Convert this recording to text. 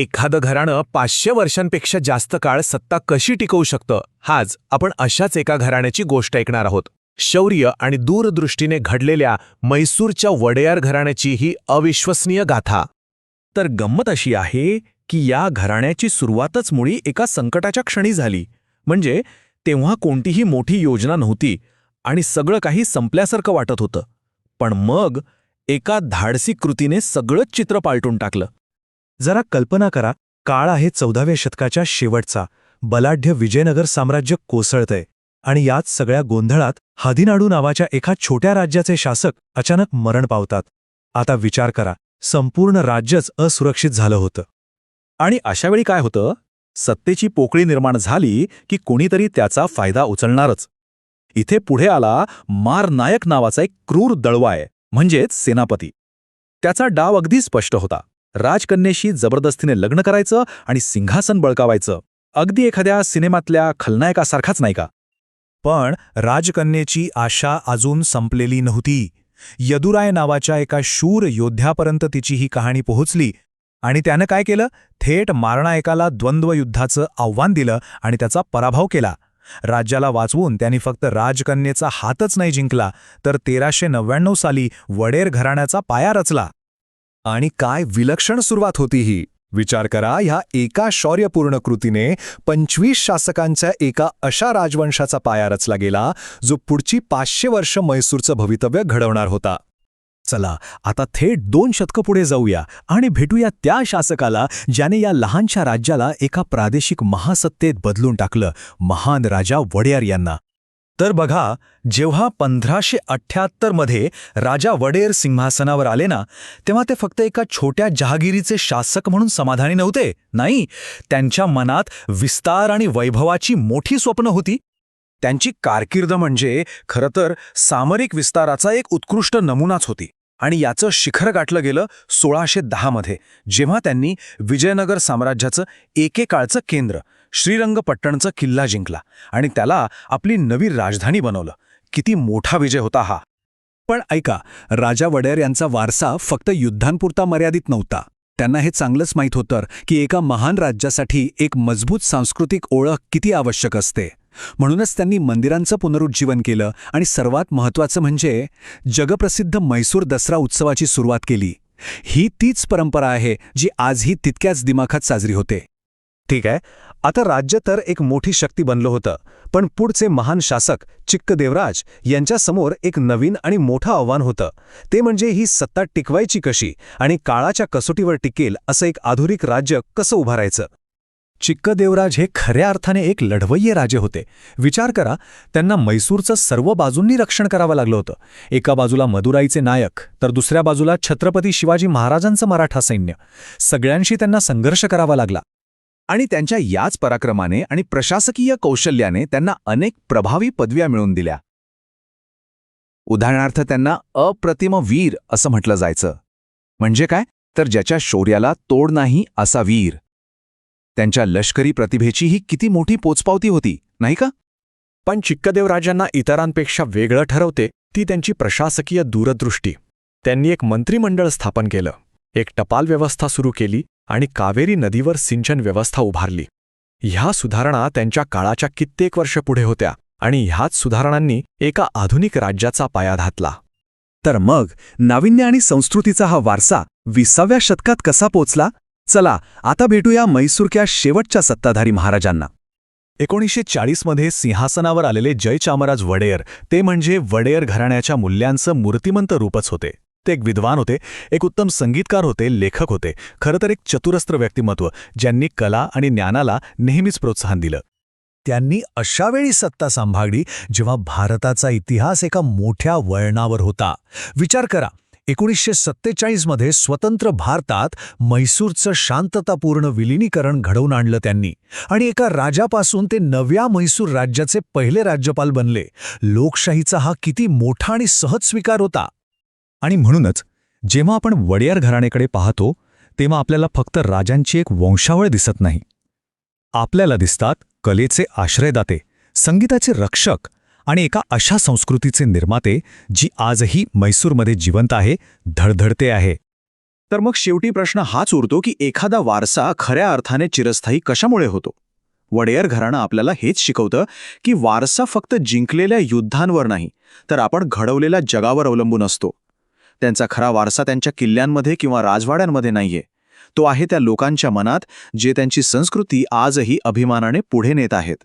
एखादं घराणं पाचशे वर्षांपेक्षा जास्त काळ सत्ता कशी टिकवू शकतं? हाच आपण अशाच एका घराण्याची गोष्ट ऐकणार आहोत. शौर्य आणि दूरदृष्टीने घडलेल्या मैसूरच्या वडेयार घराण्याची ही अविश्वसनीय गाथा. तर गंमत अशी आहे की या घराण्याची सुरुवातच मुळी एका संकटाच्या क्षणी झाली. म्हणजे तेव्हा कोणतीही मोठी योजना नव्हती आणि सगळं काही संपल्यासारखं वाटत होतं. पण मग एका धाडसी कृतीने सगळंच चित्र पालटून टाकलं. जरा कल्पना करा काळ आहे चौदाव्या शतकाच्या शेवटचा. बलाढ्य विजयनगर साम्राज्य कोसळतंय. आणि याच सगळ्या गोंधळात हदिनाडू नावाच्या एका छोट्या राज्याचे शासक अचानक मरण पावतात. आता विचार करा संपूर्ण राज्यच असुरक्षित झालं होतं. आणि अशावेळी काय होतं? सत्तेची पोकळी निर्माण झाली की कोणीतरी त्याचा फायदा उचलणारच. इथे पुढे आला मारनायक नावाचा एक क्रूर दळवाय म्हणजेच सेनापती. त्याचा डाव अगदी स्पष्ट होता. राजकन्येशी जबरदस्तीने लग्न करायचं आणि सिंहासन बळकावायचं. अगदी एखाद्या सिनेमातल्या खलनायकासारखाच नाही का? पण राजकन्येची आशा अजून संपलेली नव्हती. यदुराय नावाच्या एका शूर योद्ध्यापर्यंत तिची ही कहाणी पोहोचली आणि त्यानं काय केलं? थेट मारणायकाला द्वंद्वयुद्धाचं आव्हान दिलं आणि त्याचा पराभव केला. राज्याला वाचवून त्यांनी फक्त राजकन्येचा हातच नाही जिंकला तर तेराशे नव्याण्णव साली वडेर घराण्याचा पाया रचला. आणि काय विलक्षण सुरुवात होती ही? विचार करा ह्या एका शौर्यपूर्ण कृतीने पंचवीस शासकांच्या एका अशा राजवंशाचा पाया रचला गेला जो पुढची पाचशे वर्ष म्हैसूरचं भवितव्य घडवणार होता. चला आता थेट दोन शतकं पुढे जाऊया आणि भेटूया त्या शासकाला ज्याने या लहानशा राज्याला एका प्रादेशिक महासत्तेत बदलून टाकलं महान राजा वड्यार यांना. तर बघा जेव्हा पंधराशे अठ्ठ्याहत्तरमध्ये राजा वडेर सिंहासनावर आले ना तेव्हा ते फक्त एका छोट्या जहागिरीचे शासक म्हणून समाधानी नव्हते नाही? त्यांच्या मनात विस्तार आणि वैभवाची मोठी स्वप्न होती. त्यांची कारकीर्द म्हणजे खरं तर सामरिक विस्ताराचा एक उत्कृष्ट नमुनाच होती. आणि याचं शिखर गाठलं गेलं सोळाशे दहामध्ये जेव्हा त्यांनी विजयनगर साम्राज्याचं एकेकाळचं केंद्र श्रीरंगपट्टणचा किल्ला जिंकला आणि त्याला आपली नवी राजधानी बनवलं. किती मोठा विजय होता हा. पण ऐका राजा वडेर यांचा वारसा फक्त युद्धांपुरता मर्यादित नव्हता. त्यांना हे चांगलंच माहीत होतं की एका महान राज्यासाठी एक मजबूत सांस्कृतिक ओळख किती आवश्यक असते. म्हणूनच त्यांनी मंदिरांचं पुनरुज्जीवन केलं आणि सर्वात महत्त्वाचं म्हणजे जगप्रसिद्ध मैसूर दसरा उत्सवाची सुरुवात केली. ही तीच परंपरा आहे जी आजही तितक्याच दिमाखात साजरी होते. ठीक आहे. आता राज्य तर एक मोठी शक्ती बनलं होतं पण पुढचे महान शासक चिक्कदेवराज यांच्यासमोर एक नवीन आणि मोठं आव्हान होतं. ते म्हणजे ही सत्ता टिकवायची कशी आणि काळाच्या कसोटीवर टिकेल असं एक आधुनिक राज्य कसं उभारायचं? चिक्कदेवराज हे खऱ्या अर्थाने एक लढवय्ये राजे होते. विचार करा त्यांना मैसूरचं सर्व बाजूंनी रक्षण करावं लागलं होतं. एका बाजूला मदुराईचे नायक तर दुसऱ्या बाजूला छत्रपती शिवाजी महाराजांचं मराठा सैन्य. सगळ्यांशी त्यांना संघर्ष करावा लागला. आणि त्यांच्या याच पराक्रमाने आणि प्रशासकीय कौशल्याने त्यांना अनेक प्रभावी पदव्या मिळवून दिल्या. उदाहरणार्थ त्यांना अप्रतिम वीर असं म्हटलं जायचं. म्हणजे काय? तर ज्याच्या शौर्याला तोड नाही असा वीर. त्यांच्या लष्करी प्रतिभेची ही किती मोठी पोचपावती होती नाही का? पण चिक्कदेवराजांना इतरांपेक्षा वेगळं ठरवते ती त्यांची प्रशासकीय दूरदृष्टी. त्यांनी एक मंत्रिमंडळ स्थापन केलं. एक टपाल व्यवस्था सुरू केली आणि कावेरी नदीवर सिंचन व्यवस्था उभारली. ह्या सुधारणा त्यांच्या काळाच्या कित्येक वर्ष पुढे होत्या आणि ह्याच सुधारणांनी एका आधुनिक राज्याचा पाया घातला. तर मग नाविन्य आणि संस्कृतीचा हा वारसा विसाव्या शतकात कसा पोचला? चला आता भेटूया मैसूरक्या शेवटच्या सत्ताधारी महाराजांना. एकोणीसशे चाळीसमध्ये सिंहासनावर आलेले जयचामराज वडेयर ते म्हणजे वडेयर घराण्याच्या मूल्यांचं मूर्तिमंत रूपच होते. ते एक विद्वान होते एक उत्तम संगीतकार होते लेखक होते. खरं तर एक चतुरस्त्र व्यक्तिमत्व ज्यांनी कला आणि ज्ञानाला नेहमीच प्रोत्साहन दिलं. त्यांनी अशावेळी सत्ता सांभाळली जेव्हा भारताचा इतिहास एका मोठ्या वळणावर होता. विचार करा एकोणीसशे सत्तेचाळीसमध्ये स्वतंत्र भारतात म्हैसूरचं शांततापूर्ण विलिनीकरण घडवून आणलं त्यांनी. आणि एका राजापासून ते नव्या म्हैसूर राज्याचे पहिले राज्यपाल बनले. लोकशाहीचा हा किती मोठा आणि सहज स्वीकार होता. आणि म्हणूनच जेव्हा आपण वडियार घराण्याकडे पाहतो तेव्हा आपल्याला फक्त राजांची एक वंशावळ दिसत नाही. आपल्याला दिसतात कलेचे आश्रयदाते संगीताचे रक्षक आणि एका अशा संस्कृतीचे निर्माते जी आजही मैसूरमध्ये जिवंत आहे धडधडते आहे. तर मग शेवटी प्रश्न हाच उरतो की एखादा वारसा खऱ्या अर्थाने चिरस्थायी कशामुळे होतो? वडेयर घराणं आपल्याला हेच शिकवतं की वारसा फक्त जिंकलेल्या युद्धांवर नाही तर आपण घडवलेल्या जगावर अवलंबून असतो. त्यांचा खरा वारसा त्यांच्या किल्ल्यांमध्ये किंवा राजवाड्यांमध्ये नाहीये. तो आहे त्या लोकांच्या मनात जे त्यांची संस्कृती आजही अभिमानाने पुढे नेत आहेत.